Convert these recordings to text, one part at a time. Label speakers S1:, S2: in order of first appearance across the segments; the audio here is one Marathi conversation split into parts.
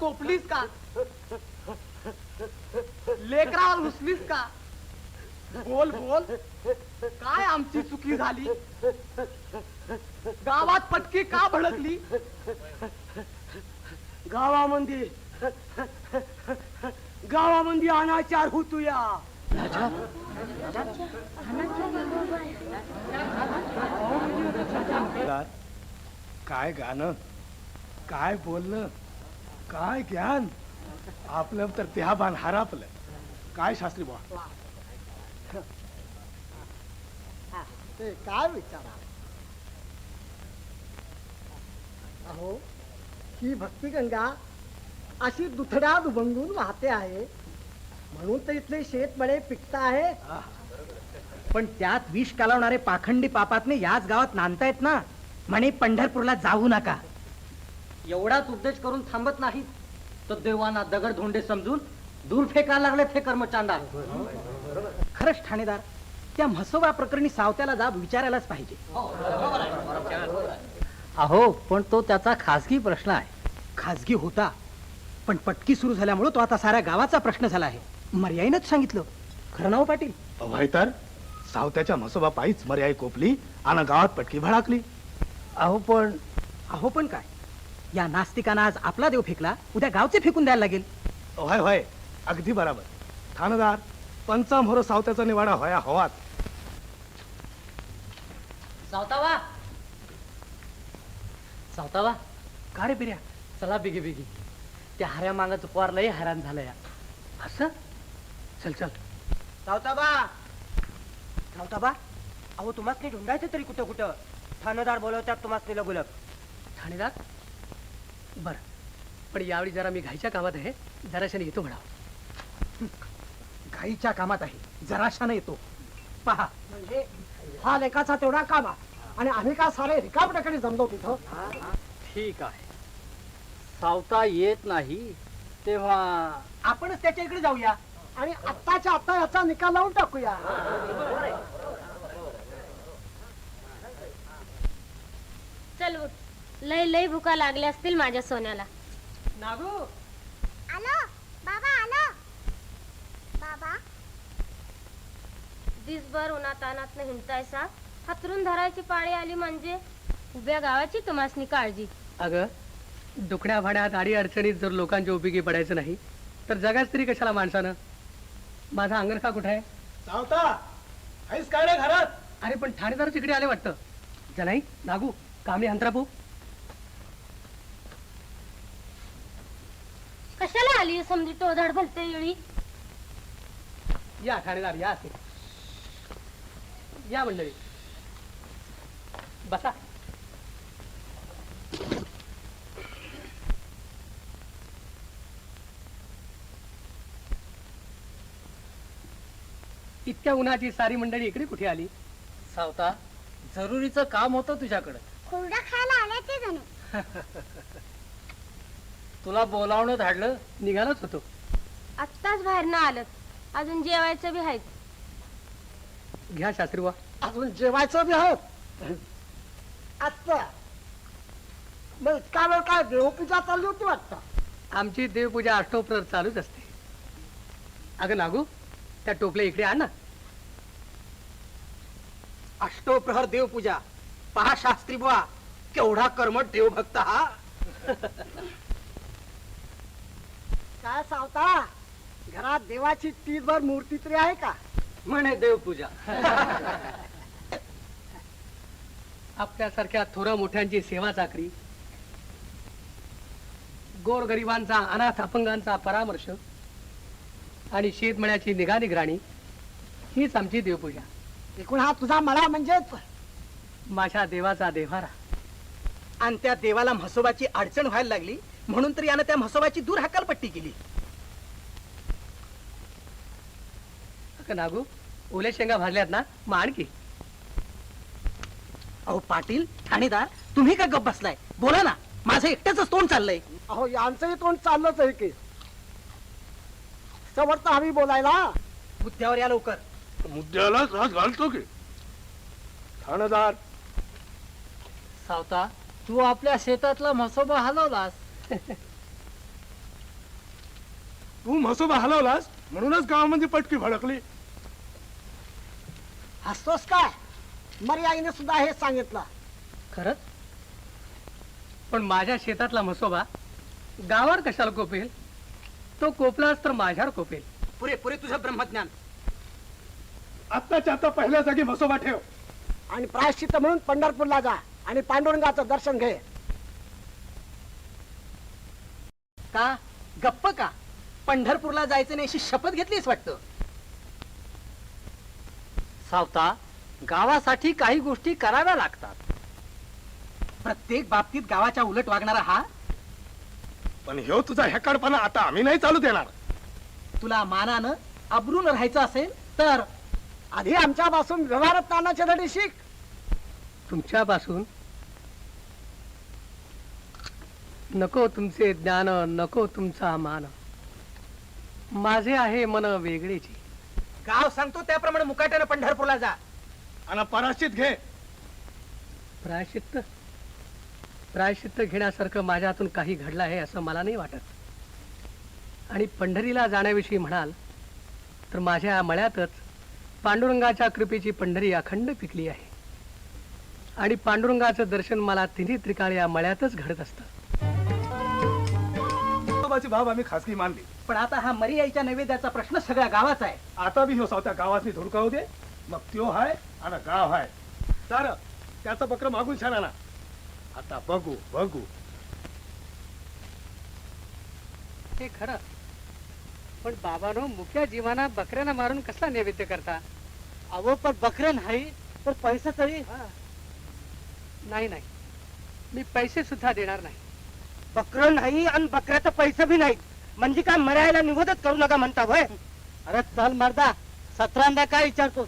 S1: कोपलीस का? लेकरावर घुसलीस का? बोल बोल। काय आमची चुकी झाली? गावात पटकी का भडकली?
S2: गावामध्ये गावामध्ये अनाचार होतोया
S3: काय गाणं? काय बोलणं? काय ज्ञान? आपलं तर त्या बाण हरापलं. काय शास्त्री बुवा?
S2: ते काय विचारा? अहो ही भक्तिगंगा अशी दुथड्यात उभंगून वाहते आहे. म्हणून तर इथले शेतमळे पिकत आहे
S4: पण त्यात विष कालवणारे पाखंडी पापातने याच गावात नांदतायत ना? म्हणे पंढरपूरला जाऊ नका.
S1: एवढाच उपदेश करून थांबत नाही तर देवाना दगड धोंडे समजून दूर फेकायला लागले ते कर्मचांडा
S4: खरंच ठाणेदार त्या म्हसोबा प्रकरणी सावत्याला जाब विचारायलाच पाहिजे.
S1: अहो पण तो त्याचा खासगी प्रश्न आहे.
S4: खाजगी होता पण पटकी सुरू झाल्यामुळे तो आता साऱ्या गावाचा प्रश्न झाला आहे. मर्याईनच सांगितलं. खरं नाव पाटील?
S3: अभय तर सावत्याच्या म्हसोबा पायीच मर्याई कोपली आणि गावात पटकी भडाकली.
S4: अहो पण अहो पण काय? या नास्तिकांना आज आपला देव फेकला उद्या गावचे फेकून द्यायला लागेल.
S3: होय होय. अगदी बराबर. ठाणदार पंचामोर सावत्याचा निवाडा होया हवात.
S1: सावतावा. सावतावा.
S4: का रे बिर्या
S1: चला बिगी बिगी. त्या हऱ्या मागाचं पोर लय हैराण झालं या असं? चल चल.
S4: सावताबा सावताबा अहो तुम्हाला ढुंढायचं तरी कुठं कुठं ठाणेदार बोलवतात तुम्हाला लगुलग.
S1: ठाणेदार बर. पण यावेळी जरा मी घाईच्या कामात आहे. जराशाने येतो म्हणा
S4: घाईच्या कामात आहे. जराशाने येतो. पहा.
S2: म्हणजे? हा लेखाचा तेवढा कामा आणि आम्ही का सारे रिकामटेकडे जमलो तिथं?
S1: ठीक आहे. सावता येत नाही तेव्हा
S4: आपणच त्याच्या इकडे जाऊया.
S2: आणि आत्ताच्या आत्ता याचा निकाल लावून टाकूया.
S5: चल उठ लय लय भुका लागल्या असतील माझ्या सोन्याला.
S4: नागू.
S5: आलो. बाबा आलो. बाबा. दिसभर उन्हात अनात हिंडतायसा? हातरून धरायची पाळी आली म्हणजे? उभ्या गावाची तुम्हासनी काळजी.
S1: अगं दुखण्या भाड्यात आडी अडचणीत जर लोकांच्या उपयोगी पडायचं नाही तर जगाच तरी कशाला माणसानं? माझा अंगरखा कुठे आहे?
S3: सावता आहेस काय रे घरात?
S1: अरे पण ठाणेदार तिकडे आले वाटतं. जनाई नागू कामली अंतरापू
S5: कशाला आली समजी टोधड भलते येळी
S1: या ठाणेदार या असे. या मंडळी. बसा. इतक्या उन्हाची सारी मंडळी इकडे कुठे आली? सावता जरुरीचं काम होतं तुझ्याकडं.
S5: खायला आल्याचे जणू.
S1: तुला बोलावणं धाडलं निघालच होतो.
S5: आत्ताच बाहेर ना आलं. अजून जेवायचं बी आहेत
S1: घ्या शास्त्री वा
S2: अजून जेवायचं बी आहोत आत्ता. मग इतका वेळ काय देवपूजा चालली होती वाटतं?
S1: आमची देवपूजा अष्टोप्रहर चालूच असते. अगं नागू त्या टोपल्या इकडे आण ना.
S4: अष्टोप्रहर देवपूजा. पहा शास्त्री बुवा केवढा कर्मठ देवभक्त हा.
S2: काय सावता? घरात देवाची तीसभर मूर्ती तरी आहे का?
S1: म्हणे देवपूजा. आपल्यासारख्या थोरा मोठ्यांची सेवा चाकरी गोरगरिबांचा अनाथ अपंगांचा परामर्श आणि शेतमळ्याची निगा निगराणी हीच आमची देवपूजा.
S2: एकूण हा तुझा मला म्हणजेच?
S1: माझ्या देवाचा देव्हारा.
S4: आणि त्या देवाला म्हसोबाची अडचण व्हायला लागली म्हणून तर यानं त्या म्हसोबाची दूर हकालपट्टी केली.
S1: अगं नागू ओल्या शेंगा भाजल्यात ना मग आणखी.
S4: अहो पाटील ठाणेदार तुम्ही का गप बसलाय? बोला ना माझं एकट्याच तोंड चाललंय.
S2: अहो यांचंही तोंड चाललंच आहे की. समर्थ हवी बोलायला.
S4: मुद्द्यावर या लवकर.
S3: मुद्द्याला हात घालतो की? ठाणदार.
S1: सावता
S6: तू आपल्या शेतातला म्हसोबा हलवलास.
S3: तू म्हसोबा हलवलास? म्हणूनच गावामध्ये पटकी भडकली.
S2: हसतोस काय? मर्याईने सुद्धा हे सांगितलं.
S1: खरंच पण माझ्या शेतातला म्हसोबा गावावर कशाला कोपेल? तो कोपलाच तर माझ्यावर कोपेल.
S4: पुरे पुरे तुझं ब्रह्मज्ञान.
S3: आत्ताच्या आता पहिल्या जागी म्हसोबा ठेव.
S2: आणि प्रायश्चित्त म्हणून पंढरपूरला जा आणि पांडुरंगाचं दर्शन घे.
S4: का? गप्प का? पंढरपूरला जायचं नाही अशी शपथ घेतलीस वाटतं?
S6: सावता गावासाठी काही गोष्टी कराव्या लागतात.
S4: प्रत्येक बाबतीत गावाच्या उलट वागणारा हा?
S3: पण ह्यो तुझा हेकाडपणा आता आम्ही नाही चालू देणार.
S4: तुला मानानं अब्रून राहायचं असेल तर?
S2: आधी आमच्यापासून व्यवहारात तानाचे धडे शिक.
S1: तुमच्यापासून नको तुमचे ज्ञान नको तुमचा मान. माझे आहे मन वेगळेची.
S4: गाव सांगतो त्याप्रमाणे मुकाट्यानं पंढरपूरला जा.
S3: आणि पराश्चित घे.
S1: प्रायश्चित्त? प्रायश्चित्त घेण्यासारखं माझ्यातून काही घडलं आहे असं मला नाही वाटत. आणि पंढरीला जाण्याविषयी म्हणाल तर माझ्या या मळ्यातच पांडुरंगाच्या कृपेची पंढरी अखंड पिकली आहे. आणि पांडुरंगाचं दर्शन मला तिन्ही त्रिकाळ या मळ्यातच घडत असतं.
S3: म्हसोबाची बाब आम्ही खासगी मानली.
S4: पण आता हा मरी यायच्या नैवेद्याचा प्रश्न सगळ्या गावाचा आहे.
S3: आता बी ह्यो सावत्या गावातली धुडकावू दे. मग त्यो हाय आणि गाव हाय. तर त्याचं बकर मागून छान ना. आता बघू बघू.
S1: हे खरं. पण बाबानो मुख्या जीवाना बकऱ्याला मारून कसला नैवेद्य करता?
S6: अहो पण बकरे नाही तर पैसा तरी?
S1: नाही नाही. मी पैसे सुद्धा देणार नाही.
S7: बकरं नाही आणि बकऱ्याचा पैसा बी नाही म्हणजे काय मरायला निवडच करू नका म्हणता भय
S6: अरे चल मर्दा सतरांदा काय विचारतो?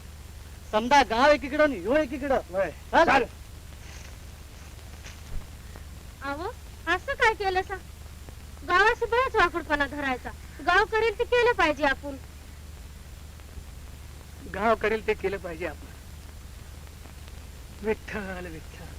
S6: समजा गाव एकीकडं आणि ह्यो एकीकडं. चल.
S3: चाल
S5: अहो असं काय केलं सा गावाशी बराच वाकडपणा धरायचा. गाव करेल ते केलं पाहिजे आपण.
S1: गाव करेल ते केलं पाहिजे आपण. विठ्ठल विठ्ठल.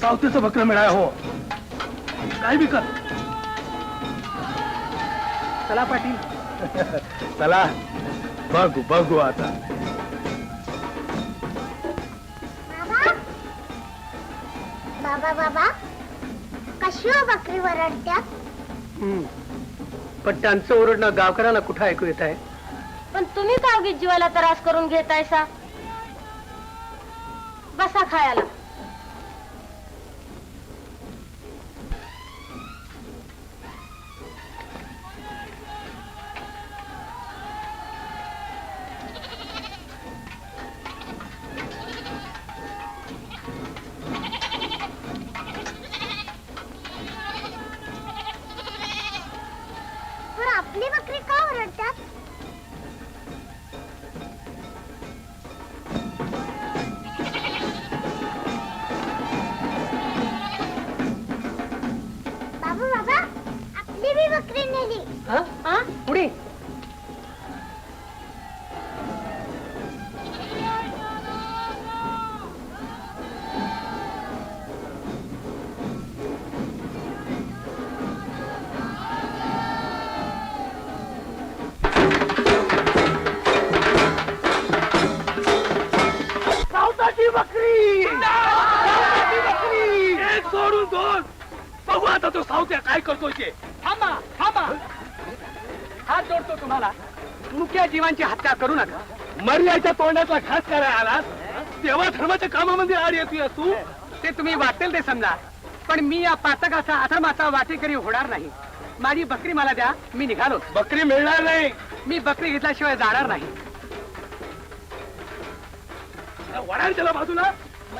S3: सावतीचं बकर मिळाय हो. काय बी कर.
S1: चला पाटील.
S3: चला. बघू बघू आता.
S8: बाबा. बाबा कशी हो बकरी वरडत्यात
S1: हम्म. पण त्यांचं ओरडणं गावकऱ्यांना कुठं ऐकू येत आहे?
S5: पण तुम्ही का उगीच जीवाला त्रास करून घेताय सा? बसा खायला.
S8: मेली बकरी का ओरडतात
S3: बाबू बाबा आपली बी बकरी नेली हा? हा? पुढे तो सावत्या काय करतोय ते?
S1: थांबा थांबा. हात जोडतो तुम्हाला. मुक्या जीवांची हत्या करू नका.
S3: मर्याच्या तोंडातला घास करायला आलास तेव्हा धर्माच्या कामामध्ये आड येतोय तू
S1: ते तुम्ही वाटेल ते समजा. पण मी या पातकाचा अधर्माचा वाटेकरी होणार नाही. माझी बकरी मला द्या मी निघालो.
S3: बकरी मिळणार नाही.
S1: मी बकरी घेतल्याशिवाय जाणार नाही.
S3: वडाल त्याला बाजूला.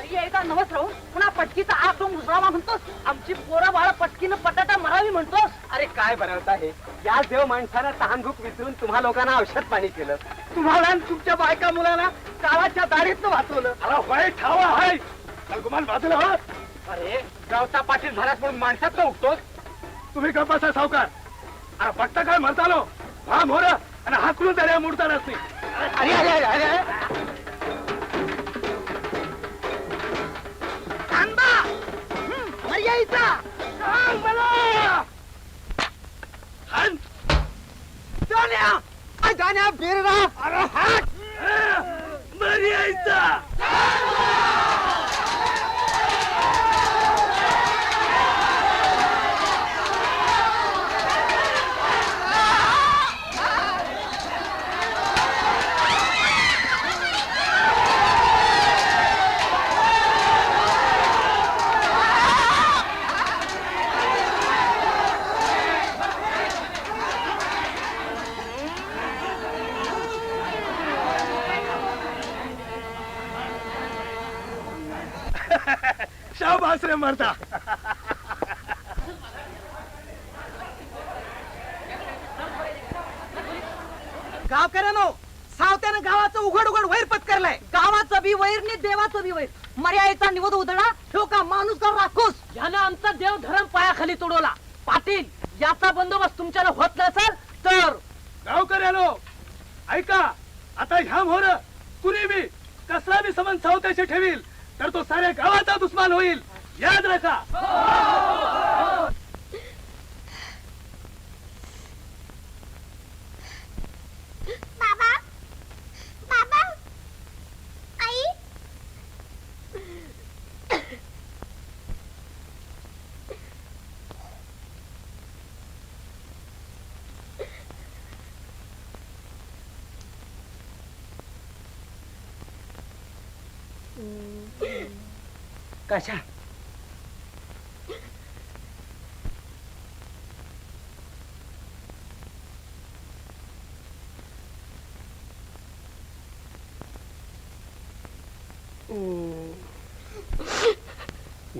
S7: एका नवस राहून पुन्हा पटकीचा आग मुसळावा म्हणतोस? आमची पोरं बाळा पटकीनं पटाटा मरावी म्हणतोस?
S1: अरे काय बनवत आहे या देव माणसाला तहानभूक विसरून तुम्हा लोकांना औषध पाणी केलं. तुम्हाला आणि तुमच्या बायका मुलांना काळाच्या दाढीतनं वाचवलं.
S3: अरे होय ठावा हाय गुमान बाजूला हो.
S1: अरे गावचा पाटील झालास म्हणून माणसात उठतोस?
S3: तुम्ही कपासा सावकार. अरे फक्त काय म्हणतालो? हा मोर आणि हाकलून दर्या मुडता नसते
S1: अरे अरे अरे अरे. अरे.
S3: सांग मला. हाण. अरे हात. मर्यायचा शाबास रे मरता
S6: गावकऱ्यानो सावत्यानं गावाचं उघड उघड वैर पत्करलाय गावाचं बी वैर नि देवाचं बी वैर मर्यादेचा निवड उधळा ठेव का माणूस का राखूस यानं आमचा देव धर्म पायाखाली तोडवला पाटील याचा बंदोबस्त तुमच्याला होत नसेल तर
S3: गावकऱ्यानो ऐका आता ह्या मोर कुणी बी कसला बी समन सावत्याशी ठेवील तर तो साऱ्या गावाचा दुश्मन होईल याद रखा।
S8: बाबा बाबा आई।
S1: कशा?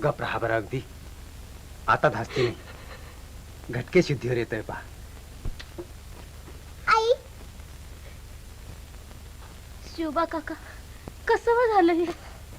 S9: गप राहा बरं अगदी. आता धास्ती नाही. घटके सिद्धीवर येतोय पा
S8: आई.
S5: शिवबा काका कसं झालं हे?